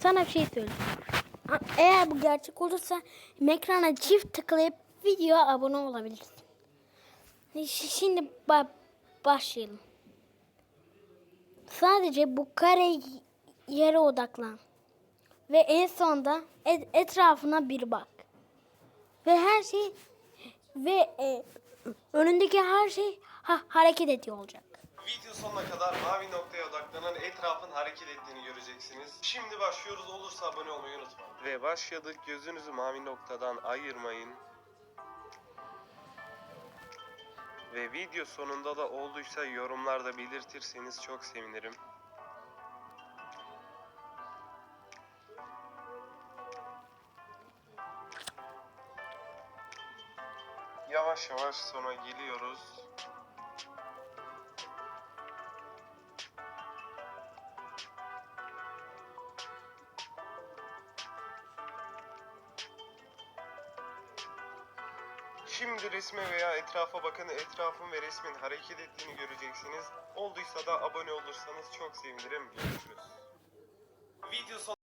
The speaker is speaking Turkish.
sana bir şey söyleyeyim. Eğer bu gerçek olursa ekrana çift tıklayıp videoya abone olabilirsin. Şimdi ba- başlayalım. Sadece bu kare yere odaklan. Ve en sonda et- etrafına bir bak. Ve her şey ve e, önündeki her şey ha, hareket ediyor olacak. Video sonuna kadar mavi noktaya odaklanan etrafın hareket ettiğini göreceksiniz. Şimdi başlıyoruz. Olursa abone olmayı unutmayın. Ve başladık. Gözünüzü mavi noktadan ayırmayın. Ve video sonunda da olduysa yorumlarda belirtirseniz çok sevinirim. Yavaş yavaş sona geliyoruz. Şimdi resme veya etrafa bakın. Etrafın ve resmin hareket ettiğini göreceksiniz. Olduysa da abone olursanız çok sevinirim. Görüşürüz. Video